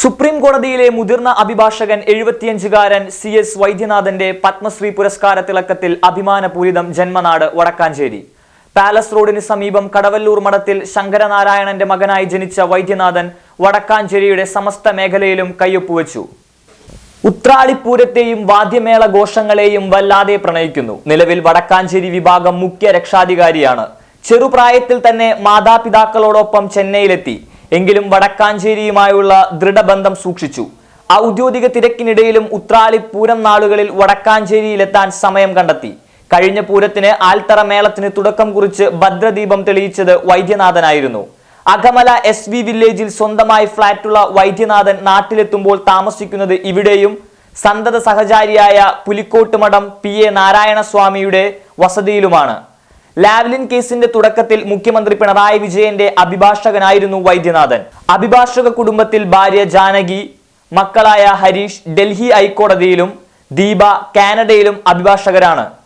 Supreme കോടതിയിലെ മുതിർന്ന അഭിഭാഷകൻ എഴുപത്തിയഞ്ചുകാരൻ സി എസ് വൈദ്യനാഥന്റെ പത്മശ്രീ പുരസ്കാര തിളക്കത്തിൽ അഭിമാനപൂരിതം ജന്മനാട് വടക്കാഞ്ചേരി. പാലസ് റോഡിന് സമീപം കടവല്ലൂർ മഠത്തിൽ ശങ്കരനാരായണന്റെ മകനായി ജനിച്ച വൈദ്യനാഥൻ വടക്കാഞ്ചേരിയുടെ സമസ്ത മേഖലയിലും കയ്യൊപ്പുവെച്ചു ഉത്രാളിപ്പൂരത്തെയും വാദ്യമേള ഘോഷങ്ങളെയും വല്ലാതെ പ്രണയിക്കുന്നു. നിലവിൽ വടക്കാഞ്ചേരി വിഭാഗം മുഖ്യ രക്ഷാധികാരിയാണ്. ചെറുപ്രായത്തിൽ തന്നെ മാതാപിതാക്കളോടൊപ്പം ചെന്നൈയിലെത്തി. എങ്കിലും വടക്കാഞ്ചേരിയുമായുള്ള ദൃഢബന്ധം സൂക്ഷിച്ചു. ഔദ്യോഗിക തിരക്കിനിടയിലും ഉത്രാളി പൂരം നാളുകളിൽ വടക്കാഞ്ചേരിയിലെത്താൻ സമയം കണ്ടെത്തി. കഴിഞ്ഞ പൂരത്തിന് ആൽത്തറ മേളത്തിന് തുടക്കം കുറിച്ച് ഭദ്രദീപം തെളിയിച്ചത് വൈദ്യനാഥനായിരുന്നു. അകമല എസ് വി വില്ലേജിൽ സ്വന്തമായി ഫ്ളാറ്റുള്ള വൈദ്യനാഥൻ നാട്ടിലെത്തുമ്പോൾ താമസിക്കുന്നത് ഇവിടെയും. സന്തത സഹചാരിയായ പുലിക്കോട്ടുമഠം പി എ നാരായണസ്വാമിയുടെ വസതിയിലുമാണ്. ലാവ്ലിൻ കേസിന്റെ തുടക്കത്തിൽ മുഖ്യമന്ത്രി പിണറായി വിജയന്റെ അഭിഭാഷകനായിരുന്നു വൈദ്യനാഥൻ. അഭിഭാഷക കുടുംബത്തിൽ ഭാര്യ ജാനകി മക്കളായ ഹരീഷ് ഡൽഹി ഹൈക്കോടതിയിലും ദീപ കാനഡയിലും അഭിഭാഷകരാണ്.